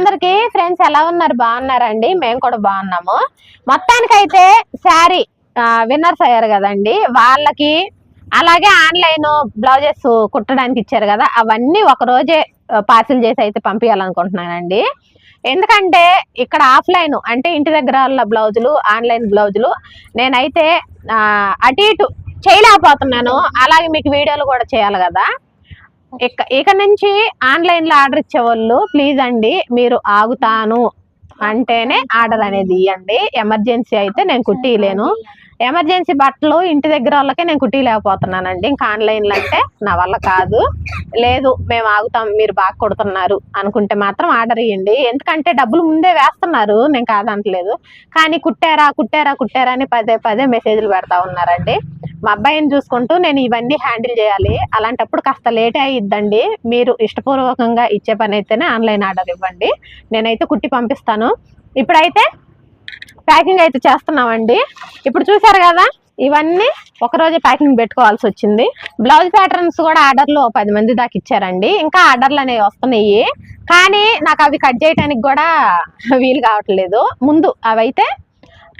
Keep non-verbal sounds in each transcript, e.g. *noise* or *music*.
అందరికి ఫ్రెండ్స్ ఎలా ఉన్నారు? బాగున్నారండి. మేము కూడా బాగున్నాము. మొత్తానికైతే శారీ విన్నర్స్ అయ్యారు కదండి. వాళ్ళకి అలాగే ఆన్లైన్ బ్లౌజెస్ కుట్టడానికి ఇచ్చారు కదా అవన్నీ ఒక రోజే పార్సిల్ చేసి అయితే పంపించాలనుకుంటున్నానండి ఎందుకంటే ఇక్కడ ఆఫ్లైన్ అంటే ఇంటి దగ్గర వాళ్ళ బ్లౌజులు ఆన్లైన్ బ్లౌజులు నేనైతే అటు ఇటు చేయలేకపోతున్నాను. అలాగే మీకు వీడియోలు కూడా చేయాలి కదా. ఇక ఇక నుంచి ఆన్లైన్లో ఆర్డర్ ఇచ్చేవాళ్ళు ప్లీజ్ అండి మీరు ఆగుతాను అంటేనే ఆర్డర్ అనేది ఇవ్వండి ఎమర్జెన్సీ అయితే నేను కుట్టిలేను ఎమర్జెన్సీ బట్టలు ఇంటి దగ్గర వాళ్ళకే నేను కుట్టిలేకపోతున్నానండి ఇంకా ఆన్లైన్లో అంటే నా వల్ల కాదు. లేదు మేము ఆగుతాం మీరు బాగా కొడుతున్నారు అనుకుంటే మాత్రం ఆర్డర్ ఇవ్వండి ఎందుకంటే డబ్బులు ముందే వేస్తున్నారు నేను కాదంటలేదు. కానీ కుట్టారా కుట్టారా కుట్టారా అని పదే పదే మెసేజ్లు పెడతా ఉన్నారండి. మా అబ్బాయిని చూసుకుంటూ నేను ఇవన్నీ హ్యాండిల్ చేయాలి. అలాంటప్పుడు కాస్త లేట్ అయ్యిద్దండి మీరు ఇష్టపూర్వకంగా ఇచ్చే పని అయితేనే ఆన్లైన్ ఆర్డర్ ఇవ్వండి. నేనైతే కుట్టి పంపిస్తాను. ఇప్పుడైతే ప్యాకింగ్ అయితే చేస్తున్నామండి. ఇప్పుడు చూసారు కదా ఇవన్నీ ఒకరోజే ప్యాకింగ్ పెట్టుకోవాల్సి వచ్చింది. బ్లౌజ్ ప్యాటర్న్స్ కూడా ఆర్డర్లు పది మంది దాకా ఇచ్చారండి. ఇంకా ఆర్డర్లు అనేవి వస్తున్నాయి. కానీ నాకు అవి కట్ చేయడానికి కూడా వీలు కావట్లేదు. ముందు అవైతే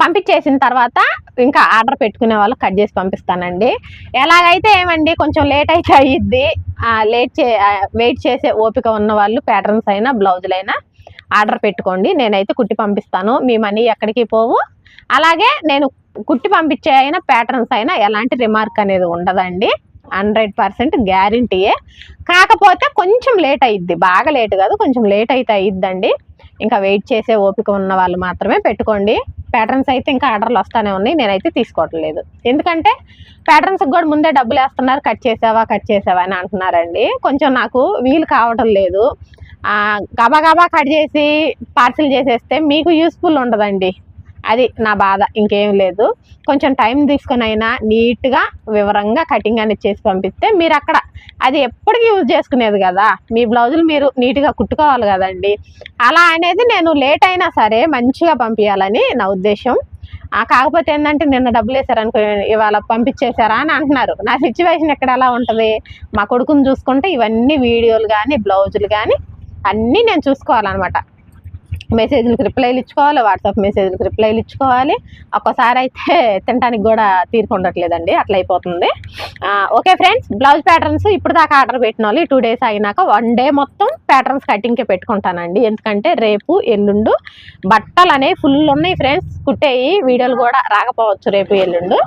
పంపించేసిన తర్వాత ఇంకా ఆర్డర్ పెట్టుకునే వాళ్ళు కట్ చేసి పంపిస్తానండి. ఎలాగైతే ఏమండి కొంచెం లేట్ అయితే అయ్యిద్ది లేట్ చే వెయిట్ చేసే ఓపిక ఉన్న వాళ్ళు ప్యాటర్న్స్ అయినా బ్లౌజులైనా ఆర్డర్ పెట్టుకోండి నేనైతే కుట్టి పంపిస్తాను. మీ మనీ ఎక్కడికి పోవు. అలాగే నేను కుట్టి పంపించే అయినా ప్యాటర్న్స్ అయినా ఎలాంటి రిమార్క్ అనేది ఉండదండి. హండ్రెడ్ పర్సెంట్ గ్యారంటీయే కాకపోతే కొంచెం లేట్ అయ్యిద్ది బాగా లేట్ కాదు కొంచెం లేట్ అయితే అయ్యిద్దండి ఇంకా వెయిట్ చేసే ఓపిక ఉన్న వాళ్ళు మాత్రమే పెట్టుకోండి. ప్యాటర్న్స్ అయితే ఇంకా ఆర్డర్లు వస్తానే ఉన్నాయి. నేనైతే తీసుకోవట్లేదు. ఎందుకంటే ప్యాటర్న్స్ కూడా ముందే డబ్బులు వేస్తున్నారు కట్ చేసావా కట్ చేసావా అని అంటున్నారండి. కొంచెం నాకు వీలు కావటం లేదు. గబా కట్ చేసి పార్సిల్ చేసేస్తే మీకు యూస్ఫుల్ ఉండదండి. అది నా బాధ ఇంకేం లేదు. కొంచెం టైం తీసుకొని అయినా నీట్గా వివరంగా కటింగ్ అనేది చేసి పంపిస్తే మీరు అక్కడ అది ఎప్పటికీ యూజ్ చేసుకునేది కదా. మీ బ్లౌజులు మీరు నీట్గా కుట్టుకోవాలి కదండి. అలా అనేది నేను లేట్ అయినా సరే మంచిగా పంపించాలని నా ఉద్దేశం. కాకపోతే ఏంటంటే నిన్న డబ్బులు వేసారనుకో ఇవాళ పంపించేశారా అని అంటున్నారు. నా సిచ్యువేషన్ ఎక్కడ ఎలా ఉంటుంది? మా కొడుకుని చూసుకుంటే ఇవన్నీ వీడియోలు కానీ బ్లౌజులు కానీ అన్నీ నేను చూసుకోవాలన్నమాట. మెసేజ్లకు రిప్లైలు ఇచ్చుకోవాలి వాట్సాప్ మెసేజ్లకు రిప్లైలు ఇచ్చుకోవాలి. ఒక్కసారి అయితే తినడానికి కూడా తీరుకుండట్లేదండి అట్లా అయిపోతుంది. ఓకే ఫ్రెండ్స్ బ్లౌజ్ ప్యాటర్న్స్ ఇప్పుడు దాకా ఆర్డర్ పెట్టిన వాళ్ళు టూ డేస్ అయినాక వన్ డే మొత్తం ప్యాటర్న్స్ కటింగ్కే పెట్టుకుంటానండి. ఎందుకంటే రేపు ఎల్లుండు బట్టలు అనేవి ఫుల్ ఉన్నాయి ఫ్రెండ్స్ కుట్టేయి వీడియోలు కూడా రాకపోవచ్చు రేపు ఎల్లుండు.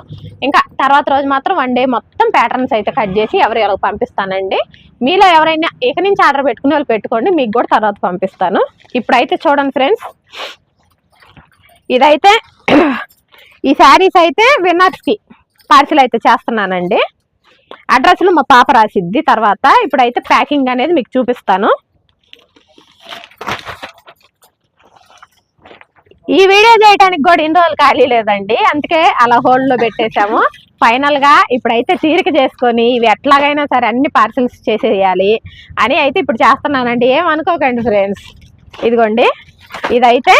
ఇంకా తర్వాత రోజు మాత్రం వన్ డే మొత్తం ప్యాటర్న్స్ అయితే కట్ చేసి ఎవరు ఎవరికి పంపిస్తానండి. మీలో ఎవరైనా ఇక నుంచి ఆర్డర్ పెట్టుకునే వాళ్ళు పెట్టుకోండి మీకు కూడా తర్వాత పంపిస్తాను. ఇప్పుడైతే చూడండి ఫ్రెండ్స్ ఇదైతే ఈ శారీస్ అయితే విన్నర్స్కి పార్సిల్ అయితే చేస్తున్నానండి. అడ్రస్లు మా పాప రాసిద్ది. తర్వాత ఇప్పుడైతే ప్యాకింగ్ అనేది మీకు చూపిస్తాను. ఈ వీడియో చేయడానికి కూడా ఇన్ని రోజులు ఖాళీ లేదండి. అందుకే అలా హోల్డ్లో పెట్టేశాము. ఫైనల్గా ఇప్పుడైతే తీరిక చేసుకొని ఇవి ఎట్లాగైనా సరే అన్ని పార్సిల్స్ చేసేయాలి అని అయితే ఇప్పుడు చేస్తున్నానండి. ఏమనుకోకండి ఫ్రెండ్స్ ఇదిగోండి. ఇదైతే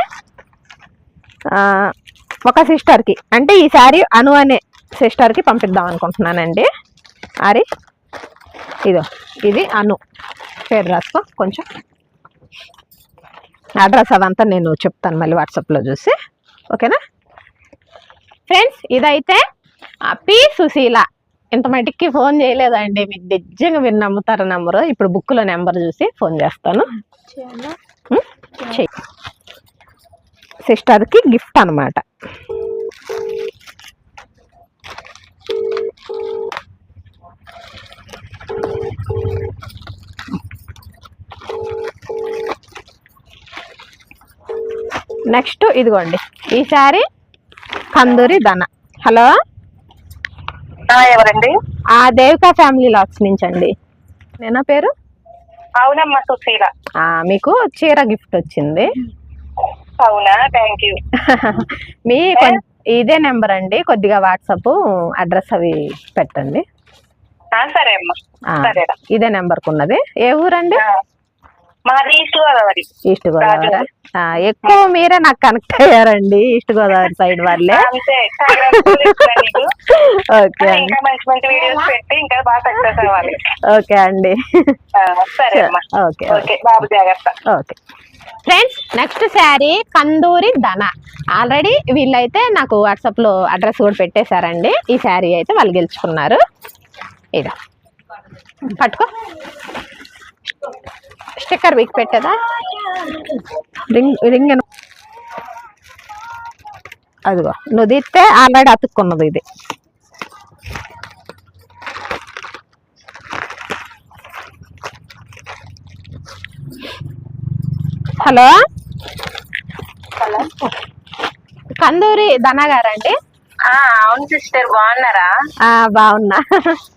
ఒక సిస్టర్కి. అంటే ఈ శారీ అను అనే సిస్టర్కి పంపిద్దాం అనుకుంటున్నానండి. అరి ఇదో ఇది అను. పేరు రాసుకో కొంచెం. అడ్రస్ అదంతా నేను చెప్తాను మళ్ళీ వాట్సాప్లో చూసి. ఓకేనా? ఫ్రెండ్స్ ఇదైతే పి సుశీల. ఇంత మటుకి ఫోన్ చేయలేదండి. మీకు నిజంగా మీరు నమ్ముతారు నెంబరు ఇప్పుడు బుక్లో నెంబర్ చూసి ఫోన్ చేస్తాను. సిస్టర్కి గిఫ్ట్ అన్నమాట. నెక్స్ట్ ఇదిగోండి. ఈ శారీ కందూరి ధన. హలో? ఎవరండి? ఆ దేవికా ఫ్యామిలీ లాక్స్ నుంచి అండి నేనా పేరు? అవునమ్మా సుశీల. మీకు చీర గిఫ్ట్ వచ్చింది. అవునా? Thank you. *laughs* మీ ఇదే నెంబర్ అండి. కొద్దిగా వాట్సాప్ అడ్రస్ అవి పెట్టండి. సరే అమ్మా. ఇదే నెంబర్కి ఉన్నది ఏ ఊరండి? మాది ఈస్ట్ గోదావరి. ఈస్ట్ ఎక్కువ మీరే నాకు కనెక్ట్ అయ్యారండి ఈస్ట్ గోదావరి సైడ్ వాళ్ళే. ఓకే అండి. ఇంకా మంచి మంచి వీడియోస్ పెట్టి ఇంకా బాగా సక్సెస్ అవ్వాలి. ఓకే అండి. సరే ఓకే ఓకే. బాబు జాగ్రత్త. Okay. Friends next sari Kanduri ధన. ఆల్రెడీ వీళ్ళైతే నాకు వాట్సాప్లో అడ్రస్ కూడా పెట్టేశారండి. ఈ శారీ అయితే వాళ్ళు గెలుచుకున్నారు. ఇదా. పట్టుకో. స్టిక్కర్ వీక్ పెట్టేదా? రింగ్ రింగ్ అదిగో నువ్వు తీస్తే ఆల్రెడీ అతుక్కున్నది ఇది. హలో? కందూరి ధన గారండి ఆ, అవును సిస్టర్ బాగున్నారా? ఆ, బాగున్నా. *laughs*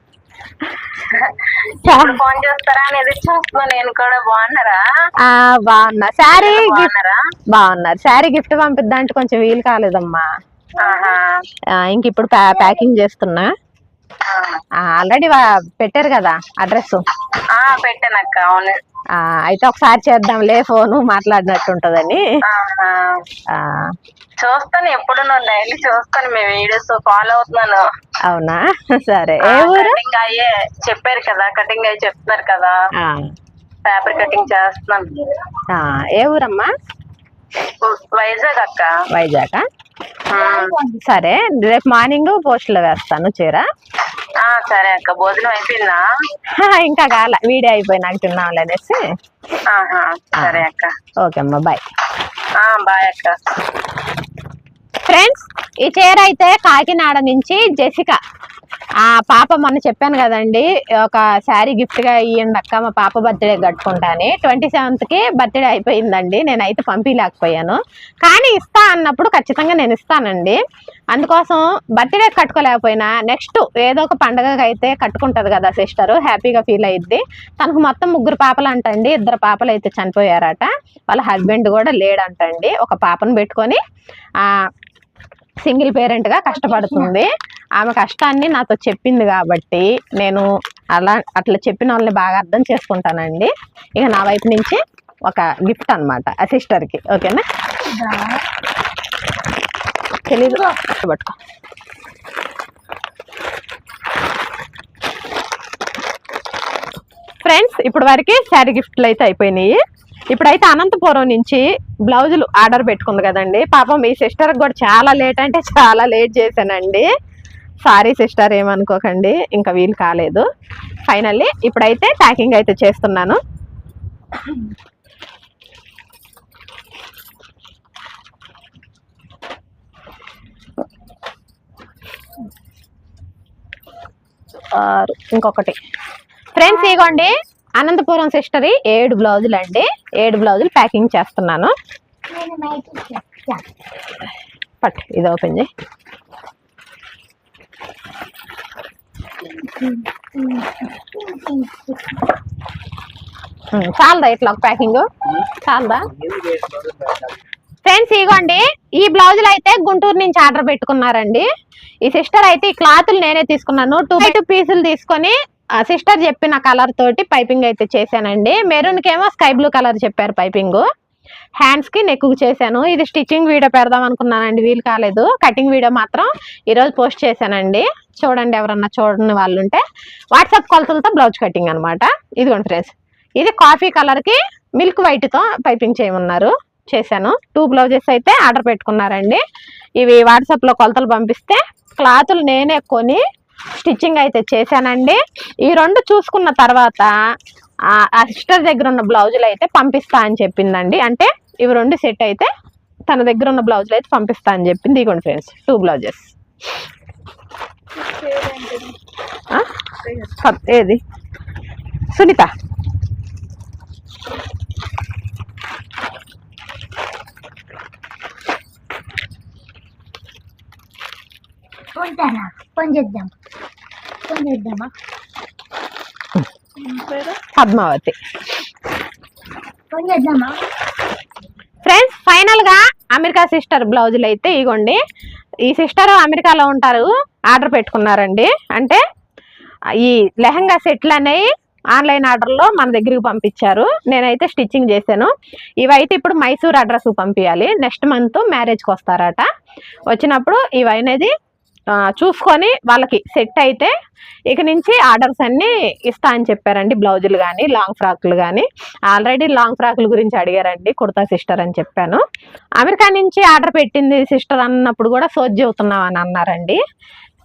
ఫోన్ చేస్తారా అనేది చూస్తున్నా నేను కూడా బాగున్నారా? ఆ, బాగున్నా. శారీ గిఫ్ట్ బాగున్నారా? శారీ గిఫ్ట్ పంపిద్దాం అంటే కొంచెం వీలు కాలేదమ్మా. ఇంక ఇప్పుడు ప్యా- ప్యాకింగ్ చేస్తున్నా. ఆల్రెడీ పెట్టారు కదా అడ్రస్ ఆ పెట్టానక్క అవును. అయితే ఒకసారి చేద్దాంలే ఫోను మాట్లాడినట్టు ఉంటదని. చూస్తాను ఎప్పుడు నువ్వు డైలీ చూస్తాను మీ వీడియోస్ ఫాలో అవుతున్నాను. అవునా? సరే. కటింగ్ అయ్యే చెప్పారు కదా కటింగ్ అయ్యి చెప్తున్నారు కదా. పేపర్ కటింగ్ చేస్తున్నాను ఏ ఊరమ్మా? వైజాగ్ అక్క. వైజాగ్. సరే రేపు మార్నింగ్ పోస్టులో వేస్తాను చీర. సరే అక్క భోజనం అయిపోయిందా? ఇంకా కాల వీడియో అయిపోయినాక తిన్నాంలే అనేసి. ఆహా సరే అక్క. ఓకే అమ్మా బాయ్. ఆ బాయ్ అక్క. ఫ్రెండ్స్ ఈ చీర అయితే కాకినాడ నుంచి జెసిక. ఆ పాప మొన్న చెప్పాను కదండి ఒక శారీ గిఫ్ట్గా ఇయ్యండి అక్క మా పాప బర్త్డే కట్టుకుంటాను ట్వంటీ సెవెంత్కి బర్త్డే అయిపోయిందండి నేనైతే పంపించలేకపోయాను కానీ ఇస్తా అన్నప్పుడు ఖచ్చితంగా నేను ఇస్తానండి. అందుకోసం బర్త్డే కట్టుకోలేకపోయినా నెక్స్ట్ ఏదో ఒక పండగకి అయితే కట్టుకుంటది కదా సిస్టర్ హ్యాపీగా ఫీల్ అయ్యిద్ది తనకు మొత్తం ముగ్గురు పాపలు అంటండి ఇద్దరు పాపలు అయితే చనిపోయారట. వాళ్ళ హస్బెండ్ కూడా లేడంటండి ఒక పాపను పెట్టుకొని సింగిల్ పేరెంట్గా కష్టపడుతుంది. ఆమె కష్టాన్ని నాతో చెప్పింది కాబట్టి నేను అలా అట్లా చెప్పిన వాళ్ళని బాగా అర్థం చేసుకుంటానండి. ఇక నా వైపు నుంచి ఒక గిఫ్ట్ అనమాట ఆ సిస్టర్కి. ఓకేనా? తెలీదు. పట్టుకో. ఫ్రెండ్స్ ఇప్పుడు వరకు శారీ గిఫ్ట్లు అయితే అయిపోయినాయి. ఇప్పుడైతే అనంతపురం నుంచి బ్లౌజులు ఆర్డర్ పెట్టుకుంది కదండి. పాపం మీ సిస్టర్కి కూడా చాలా లేట్ అంటే చాలా లేట్ చేశానండి. సారీ సిస్టర్ ఏమనుకోకండి ఇంకా వీలు కాలేదు. ఫైనల్లీ ఇప్పుడైతే ప్యాకింగ్ అయితే చేస్తున్నాను. ఆరు ఇంకొకటి. ఫ్రెండ్స్ ఇగోండి. అనంతపురం సిస్టరీ ఏడు బ్లౌజులు అండి. ఏడు బ్లౌజులు ప్యాకింగ్ చేస్తున్నాను. పట్టు ఇది ఓపెన్ చేయి. చాలదా ఇట్లా ఒక ప్యాకింగ్? చాలదా? ఫ్రెండ్స్ ఇగోండి. ఈ బ్లౌజులు అయితే గుంటూరు నుంచి ఆర్డర్ పెట్టుకున్నారండి. ఈ సిస్టర్ అయితే ఈ క్లాతులు నేనే తీసుకున్నాను. టూ బై టూ పీసులు తీసుకొని సిస్టర్ చెప్పిన కలర్ తోటి పైపింగ్ అయితే చేశానండి. మెరూన్ కేమో స్కై బ్లూ కలర్ చెప్పారు పైపింగ్ హ్యాండ్స్కి నెక్కు చేశాను. ఇది స్టిచ్చింగ్ వీడియో పెడదాం అనుకున్నానండి. వీలు కాలేదు. కటింగ్ వీడియో మాత్రం ఈరోజు పోస్ట్ చేశానండి. చూడండి ఎవరన్నా చూడని వాళ్ళు ఉంటే. వాట్సాప్ కొలతలతో బ్లౌజ్ కటింగ్ అనమాట ఇదిగోండి ఫ్రెండ్స్ ఇది కాఫీ కలర్కి మిల్క్ వైట్తో పైపింగ్ చేయమన్నారు. చేశాను. టూ బ్లౌజెస్ అయితే ఆర్డర్ పెట్టుకున్నారండి. ఇవి వాట్సాప్లో కొలతలు పంపిస్తే క్లాతులు నేనే కొని స్టిచ్చింగ్ అయితే చేశానండి. ఈ రెండు చూసుకున్న తర్వాత ఆ సిస్టర్ దగ్గర ఉన్న బ్లౌజులు అయితే పంపిస్తా అని చెప్పిందండి. అంటే ఇవి రెండు సెట్ అయితే తన దగ్గర ఉన్న బ్లౌజులు అయితే పంపిస్తా అని చెప్పింది. ఇగోండి ఫ్రెండ్స్ టూ బ్లౌజెస్. ఏది? సునీత. ఉంటానా ఫోన్ చేద్దాం. ఫోన్ చేద్దామా? పద్మావతి. ఫ్రెండ్స్ ఫైనల్గా అమెరికా సిస్టర్ బ్లౌజులు అయితే ఇగోండి. ఈ సిస్టర్ అమెరికాలో ఉంటారు ఆర్డర్ పెట్టుకున్నారండి. అంటే ఈ లెహంగా సెట్లు అనేవి ఆన్లైన్ ఆర్డర్లో మన దగ్గరికి పంపించారు. నేనైతే స్టిచ్చింగ్ చేశాను. ఇవైతే ఇప్పుడు మైసూర్ అడ్రస్ పంపించాలి నెక్స్ట్ మంత్ మ్యారేజ్కి వస్తారట. వచ్చినప్పుడు ఇవి అనేది ఆ, చూసుకొని వాళ్ళకి సెట్ అయితే ఇక నుంచి ఆర్డర్స్ అన్నీ ఇస్తా అని చెప్పారండి బ్లౌజులు కానీ లాంగ్ ఫ్రాక్లు కానీ ఆల్రెడీ లాంగ్ ఫ్రాక్ల గురించి అడిగారండి కుర్తా సిస్టర్ అని చెప్పాను. అమెరికా నుంచి ఆర్డర్ పెట్టింది సిస్టర్ అన్నప్పుడు కూడా సోజ్ చెబుతున్నాం అని అన్నారండి.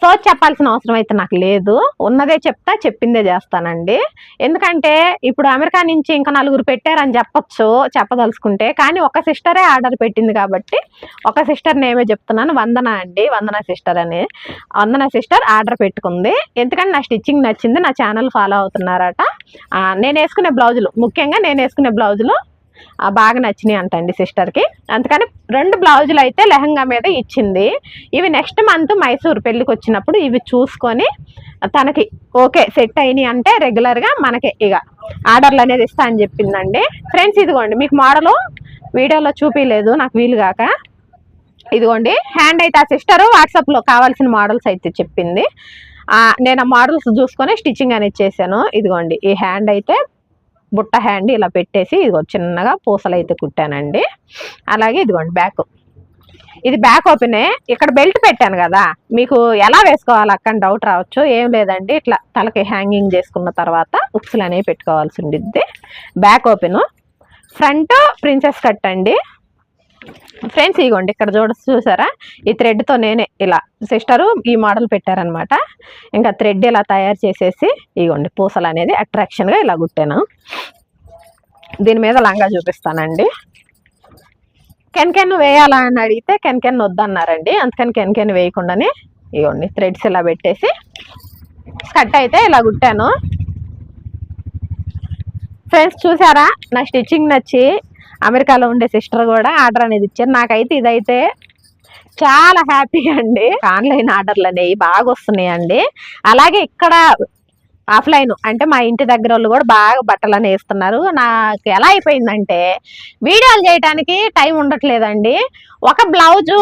సో చెప్పాల్సిన అవసరం అయితే నాకు లేదు. ఉన్నదే చెప్తా చెప్పిందే చేస్తానండి. ఎందుకంటే ఇప్పుడు అమెరికా నుంచి ఇంకా నలుగురు పెట్టారని చెప్పొచ్చు చెప్పదలుచుకుంటే. కానీ ఒక సిస్టరే ఆర్డర్ పెట్టింది కాబట్టి ఒక సిస్టర్ నేమే చెప్తున్నాను వందన అండి. వందన సిస్టర్ అని. వందన సిస్టర్ ఆర్డర్ పెట్టుకుంది. ఎందుకంటే నా స్టిచ్చింగ్ నచ్చింది నా ఛానల్ ఫాలో అవుతున్నారట. నేను వేసుకునే బ్లౌజులు ముఖ్యంగా నేను వేసుకునే బ్లౌజులు బాగా నచ్చినాయి అంటండి సిస్టర్కి. అందుకని రెండు బ్లౌజులు అయితే లెహంగా మీద ఇచ్చింది. ఇవి నెక్స్ట్ మంత్ మైసూర్ పెళ్ళికి వచ్చినప్పుడు ఇవి చూసుకొని తనకి ఓకే సెట్ అయినాయి అంటే రెగ్యులర్గా మనకి ఇక ఆర్డర్లు అనేది ఇస్తా అని చెప్పిందండి. ఫ్రెండ్స్ ఇదిగోండి మీకు మోడలు వీడియోలో చూపించలేదు నాకు వీలు కాక ఇదిగోండి హ్యాండ్ అయితే ఆ సిస్టర్ వాట్సాప్లో కావాల్సిన మోడల్స్ అయితే చెప్పింది. నేను ఆ మోడల్స్ చూసుకొని స్టిచ్చింగ్ అనేది చేశాను. ఇదిగోండి ఈ హ్యాండ్ అయితే బుట్ట హ్యాండ్ ఇలా పెట్టేసి ఇదిగో చిన్నగా పూసలు అయితే కుట్టానండి. అలాగే ఇదిగోండి బ్యాక్. ఇది బ్యాక్ ఓపెనే. ఇక్కడ బెల్ట్ పెట్టాను కదా. మీకు ఎలా వేసుకోవాలి అక్కడ డౌట్ రావచ్చు. ఏం లేదండి. ఇట్లా తలకి హ్యాంగింగ్ చేసుకున్న తర్వాత ఉక్సులు అనేవి పెట్టుకోవాల్సి ఉండిద్ది. Back open. Front princess cut అండి. ఫ్రెండ్స్ ఇగోండి ఇక్కడ చూడ చూసారా? ఈ థ్రెడ్తో నేనే ఇలా సిస్టరు ఈ మోడల్ పెట్టారనమాట ఇంకా థ్రెడ్ ఇలా తయారు చేసేసి ఇగోండి పూసలు అనేది అట్రాక్షన్గా ఇలా కుట్టాను దీని మీద లంగా చూపిస్తానండి. కెన్కెన్ వేయాలా అని అడిగితే కెన్ కెన్ వద్దన్నారండి. అందుకని కెన్కెన్ వేయకుండానే ఇగోండి థ్రెడ్స్ ఇలా పెట్టేసి కట్ అయితే ఇలా కుట్టాను ఫ్రెండ్స్ చూసారా? నా స్టిచ్చింగ్ నచ్చి అమెరికాలో ఉండే సిస్టర్ కూడా ఆర్డర్ అనేది ఇచ్చారు. నాకైతే ఇదైతే చాలా హ్యాపీ అండి. ఆన్లైన్ ఆర్డర్లు అనేవి బాగా వస్తున్నాయి అండి అలాగే ఇక్కడ ఆఫ్లైన్ అంటే మా ఇంటి దగ్గర వాళ్ళు కూడా బాగా బట్టలు అని వేస్తున్నారు నాకు ఎలా అయిపోయిందంటే వీడియోలు చేయడానికి టైం ఉండట్లేదండి. ఒక బ్లౌజు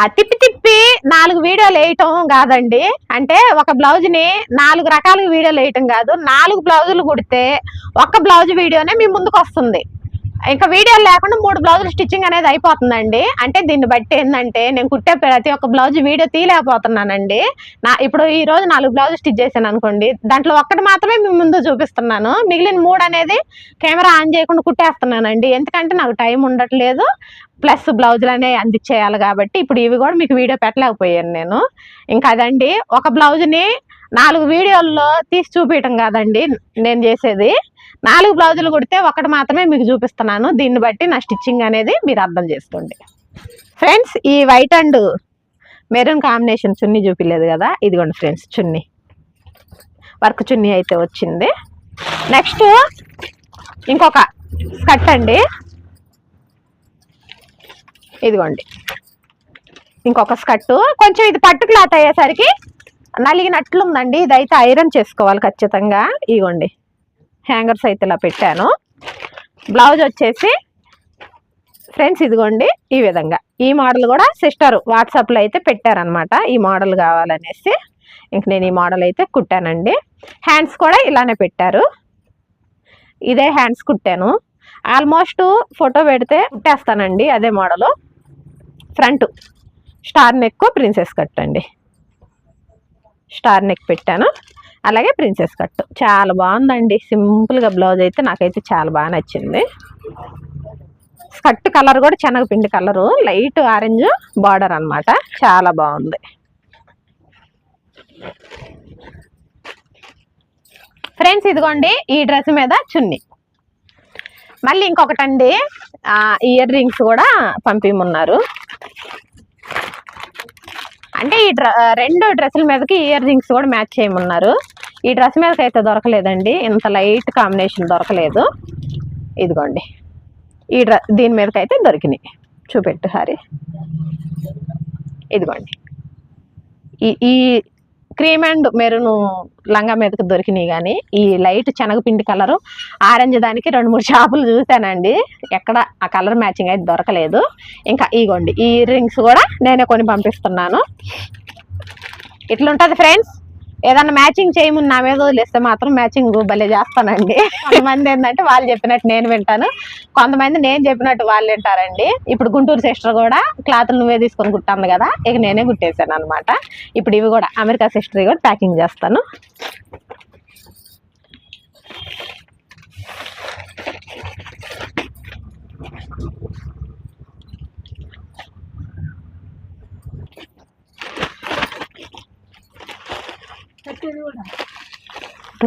ఆ తిప్పి తిప్పి నాలుగు వీడియోలు వేయటం కాదండి. అంటే ఒక బ్లౌజ్ని నాలుగు రకాల వీడియోలు వేయటం కాదు. నాలుగు బ్లౌజులు కుడితే ఒక బ్లౌజ్ వీడియోనే మీ ముందుకు వస్తుంది. ఇంకా వీడియోలు లేకుండా మూడు బ్లౌజులు స్టిచ్చింగ్ అనేది అయిపోతుందండి. అంటే దీన్ని బట్టి ఏంటంటే నేను కుట్టే ప్రతి ఒక్క బ్లౌజ్ వీడియో తీయలేకపోతున్నానండి. నా ఇప్పుడు ఈ రోజు నాలుగు బ్లౌజ్ స్టిచ్ చేశాను అనుకోండి. దాంట్లో ఒక్కటి మాత్రమే మీ ముందు చూపిస్తున్నాను. మిగిలిన మూడు అనేది కెమెరా ఆన్ చేయకుండా కుట్టేస్తున్నానండి. ఎందుకంటే నాకు టైం ఉండట్లేదు. ప్లస్ బ్లౌజులు అనేవి అందించేయాలి కాబట్టి ఇప్పుడు ఇవి కూడా మీకు వీడియో పెట్టలేకపోయాను నేను. ఇంకా అదండి. ఒక బ్లౌజ్ని నాలుగు వీడియోల్లో తీసి చూపించడం కాదండి నేను చేసేది. నాలుగు బ్లౌజులు కుడితే ఒకటి మాత్రమే మీకు చూపిస్తున్నాను. దీన్ని బట్టి నా స్టిచ్చింగ్ అనేది మీరు అర్థం చేసుకోండి. ఫ్రెండ్స్ ఈ white and maroon combination chunni చూపించలేదు కదా? ఇదిగోండి ఫ్రెండ్స్ చున్నీ. వర్క్ చున్నీ అయితే వచ్చింది. నెక్స్ట్ ఇంకొక స్కర్ట్ అండి. ఇదిగోండి. ఇంకొక స్కర్టు కొంచెం ఇది పట్టు క్లాత్ అయ్యేసరికి నలిగినట్లుందండి. ఇదైతే ఐరన్ చేసుకోవాలి ఖచ్చితంగా. ఇగోండి హ్యాంగర్స్ అయితే ఇలా పెట్టాను. బ్లౌజ్ వచ్చేసి ఫ్రెండ్స్ ఇదిగోండి ఈ విధంగా. ఈ మోడల్ కూడా సిస్టర్ వాట్సాప్లో అయితే పెట్టారనమాట ఈ మోడల్ కావాలనేసి. ఇంక నేను ఈ మోడల్ అయితే కుట్టానండి. హ్యాండ్స్ కూడా ఇలానే పెట్టారు. ఇదే హ్యాండ్స్ కుట్టాను. ఆల్మోస్ట్ ఫోటో పెడితే కుట్టేస్తానండి అదే model. Front star neck princess cut అండి. స్టార్ నెక్ పెట్టాను. అలాగే ప్రిన్సెస్ కట్. చాలా బాగుందండి. సింపుల్గా బ్లౌజ్ అయితే నాకైతే చాలా బాగా నచ్చింది. స్కర్ట్ కలర్ కూడా శనగపిండి కలరు. లైట్ ఆరెంజ్ బార్డర్ అన్నమాట. చాలా బాగుంది. ఫ్రెండ్స్ ఇదిగోండి ఈ డ్రెస్ మీద చున్నీ. మళ్ళీ ఇంకొకటండి ఇయర్ రింగ్స్ కూడా పంపిమన్నారు. అంటే ఈ డ్ర రెండు డ్రెస్సుల మీదకి ఇయర్ రింగ్స్ కూడా మ్యాచ్ చేయమన్నారు. ఈ డ్రెస్ మీదకి అయితే దొరకలేదండి. ఇంత లైట్ కాంబినేషన్ దొరకలేదు. ఇదిగోండి. ఈ డ్ర దీని మీదకి అయితే దొరికినాయి. చూపెట్టు హరి. ఇదిగోండి. ఈ ఈ క్రీమ్ అండ్ మెరూన్ లంగా మీదకి దొరికినాయి కానీ ఈ లైట్ శనగపిండి కలరు ఆరెంజ్ దానికి రెండు మూడు షాపులు చూశానండి. ఎక్కడ ఆ కలర్ మ్యాచింగ్ అయితే దొరకలేదు. ఇంకా ఇగోండి ఈ రింగ్స్ కూడా నేనే కొని పంపిస్తున్నాను. ఇట్లుంటుంది ఫ్రెండ్స్. ఏదన్నా మ్యాచింగ్ చేయమని నా మీద వదిలేస్తే మాత్రం మ్యాచింగ్ భలే చేస్తానండి. కొంతమంది ఏంటంటే వాళ్ళు చెప్పినట్టు నేను వింటాను. కొంతమంది నేను చెప్పినట్టు వాళ్ళు వింటారండి. ఇప్పుడు గుంటూరు సిస్టర్ కూడా క్లాత్ నువ్వే తీసుకొని కుట్టాను కదా ఇక నేనే కుట్టేశాను అనమాట ఇప్పుడు ఇవి కూడా అమెరికా సిస్టర్ కూడా ప్యాకింగ్ చేస్తాను.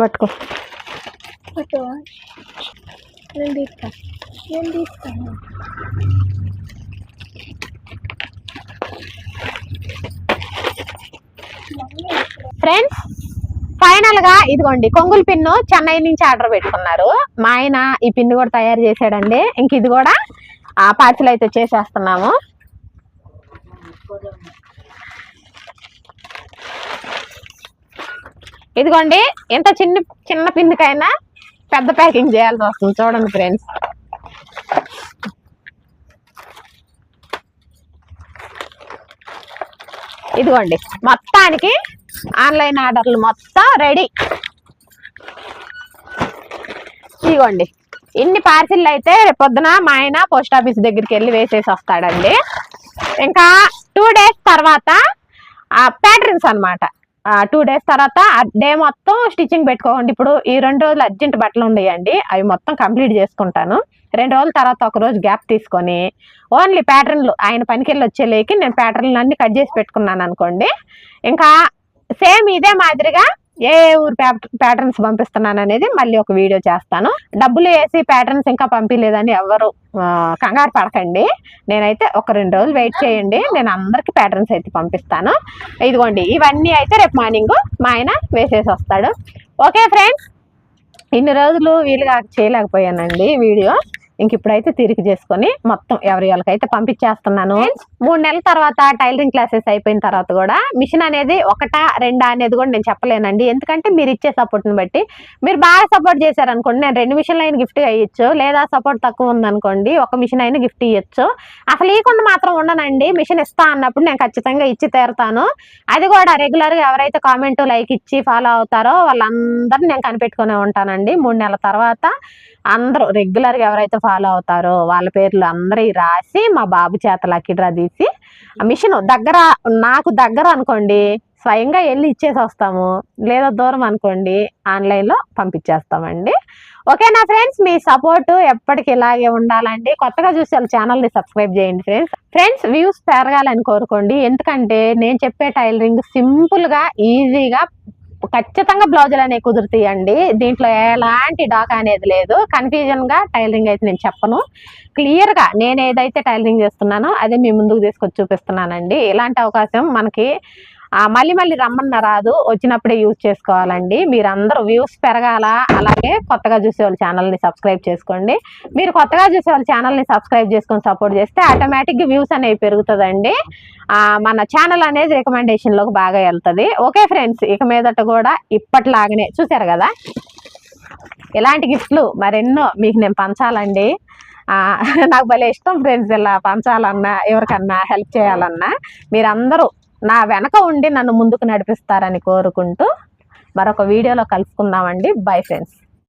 పట్టుకో. కట్టు నేను తీస్తా. నేను తీస్తాను ఫ్రెండ్స్ ఫైనల్గా ఇదిగోండి కొంగుల పిన్ను చెన్నై నుంచి ఆర్డర్ పెట్టుకున్నారు. మా ఆయన ఈ పిన్ను కూడా తయారు చేశాడండి. ఇంక ఇది కూడా ఆ పార్సిల్ అయితే చేసేస్తున్నాము. ఇదిగోండి ఎంత చిన్న చిన్న పిన్నుకైనా పెద్ద ప్యాకింగ్ చేయాల్సి వస్తుంది చూడండి ఫ్రెండ్స్ ఇదిగోండి మొత్తానికి ఆన్లైన్ ఆర్డర్లు మొత్తం రెడీ ఇదిగోండి ఇన్ని పార్సిల్ అయితే రేపు పొద్దున మా ఆయన పోస్ట్ ఆఫీస్ దగ్గరికి వెళ్ళి వేసేసి వస్తాడండి. ఇంకా టూ డేస్ తర్వాత ప్యాటర్న్స్ అనమాట టూ డేస్ తర్వాత ఆ డే మొత్తం స్టిచ్చింగ్ పెట్టుకోండి ఇప్పుడు ఈ రెండు రోజులు అర్జెంట్ బట్టలు ఉన్నాయండి అవి మొత్తం కంప్లీట్ చేసుకుంటాను. రెండు రోజుల తర్వాత ఒక రోజు గ్యాప్ తీసుకొని ఓన్లీ ప్యాటర్న్లు ఆయన పనికి వెళ్ళి వచ్చేలేకి నేను ప్యాటర్న్లు అన్ని కట్ చేసి పెట్టుకున్నాను అనుకోండి. ఇంకా సేమ్ ఇదే మాదిరిగా ఏ ఊరు ప్యాటర్న్స్ పంపిస్తున్నాను అనేది మళ్ళీ ఒక వీడియో చేస్తాను. డబ్బులు వేసి ప్యాటర్న్స్ ఇంకా పంపించలేదని ఎవరు కంగారు పడకండి. నేనైతే ఒక రెండు రోజులు వెయిట్ చేయండి. నేను అందరికి ప్యాటర్న్స్ అయితే పంపిస్తాను. ఇదిగోండి ఇవన్నీ అయితే రేపు మార్నింగ్ మా ఆయన వేసేసి వస్తాడు. ఓకే ఫ్రెండ్స్ ఇన్ని రోజులు వీలుగా చేయలేకపోయానండి వీడియో. ఇంక ఇప్పుడైతే తిరిగి చేసుకొని మొత్తం ఎవరి వాళ్ళకైతే పంపించేస్తున్నాను. మూడు నెలల తర్వాత టైలరింగ్ క్లాసెస్ అయిపోయిన తర్వాత కూడా మిషన్ అనేది ఒకటా రెండా అనేది కూడా నేను చెప్పలేనండి. ఎందుకంటే మీరు ఇచ్చే సపోర్ట్ని బట్టి. మీరు బాగా సపోర్ట్ చేశారనుకోండి నేను రెండు మిషన్లు అయిన గిఫ్ట్ ఇవ్వచ్చు లేదా సపోర్ట్ తక్కువ ఉందనుకోండి ఒక మిషన్ అయినా గిఫ్ట్ ఇవ్వచ్చు అసలు ఇవ్వకుండా మాత్రం ఉండనండి. మిషన్ ఇస్తా అన్నప్పుడు నేను ఖచ్చితంగా ఇచ్చి తీరుతాను. అది కూడా రెగ్యులర్గా ఎవరైతే కామెంట్ లైక్ ఇచ్చి ఫాలో అవుతారో వాళ్ళందరినీ నేను కనిపెట్టుకునే ఉంటానండి. మూడు నెలల తర్వాత అందరూ రెగ్యులర్గా ఎవరైతే ఫాలో అవుతారో వాళ్ళ పేర్లు అందరి రాసి మా బాబు చేత లక్కీ డ్రా తీసి మిషన్ దగ్గర నాకు దగ్గర అనుకోండి స్వయంగా వెళ్ళి ఇచ్చేసి వస్తాము. లేదా దూరం అనుకోండి ఆన్లైన్లో పంపించేస్తామండి. ఓకేనా ఫ్రెండ్స్ మీ సపోర్ట్ ఎప్పటికి ఇలాగే ఉండాలండి. కొత్తగా చూసే వాళ్ళ ఛానల్ని సబ్స్క్రైబ్ చేయండి ఫ్రెండ్స్ ఫ్రెండ్స్ వ్యూస్ పెరగాలని కోరుకోండి. ఎందుకంటే నేను చెప్పే టైలరింగ్ సింపుల్గా ఈజీగా ఖచ్చితంగా బ్లౌజులు అనేవి కుదురుతాయండి. దీంట్లో ఎలాంటి డాకా అనేది లేదు. కన్ఫ్యూజన్గా టైలరింగ్ అయితే నేను చెప్పను. క్లియర్గా నేను ఏదైతే టైలరింగ్ చేస్తున్నానో అదే మీ ముందుకు తీసుకొచ్చి చూపిస్తున్నానండి. ఇలాంటి అవకాశం మనకి మళ్ళీ మళ్ళీ రమ్మన్న రాదు. వచ్చినప్పుడే యూజ్ చేసుకోవాలండి. మీరందరూ వ్యూస్ పెరగాల అలాగే కొత్తగా చూసే వాళ్ళ ఛానల్ని సబ్స్క్రైబ్ చేసుకోండి. మీరు కొత్తగా చూసే వాళ్ళ ఛానల్ని సబ్స్క్రైబ్ చేసుకొని సపోర్ట్ చేస్తే ఆటోమేటిక్గా వ్యూస్ అనేవి పెరుగుతుందండి. మన ఛానల్ అనేది రికమెండేషన్లోకి బాగా వెళ్తుంది. ఓకే ఫ్రెండ్స్ ఇక మీదట కూడా ఇప్పట్లాగానే చూసారు కదా? ఇలాంటి గిఫ్ట్లు మరెన్నో మీకు నేను పంచాలండి. నాకు భలే ఇష్టం ఫ్రెండ్స్ ఇలా పంచాలన్నా ఎవరికన్నా హెల్ప్ చేయాలన్నా. మీరందరూ నా వెనక ఉండి నన్ను ముందుకు నడిపిస్తారని కోరుకుంటూ మరొక వీడియోలో కలుసుకుందామండి. Bye friends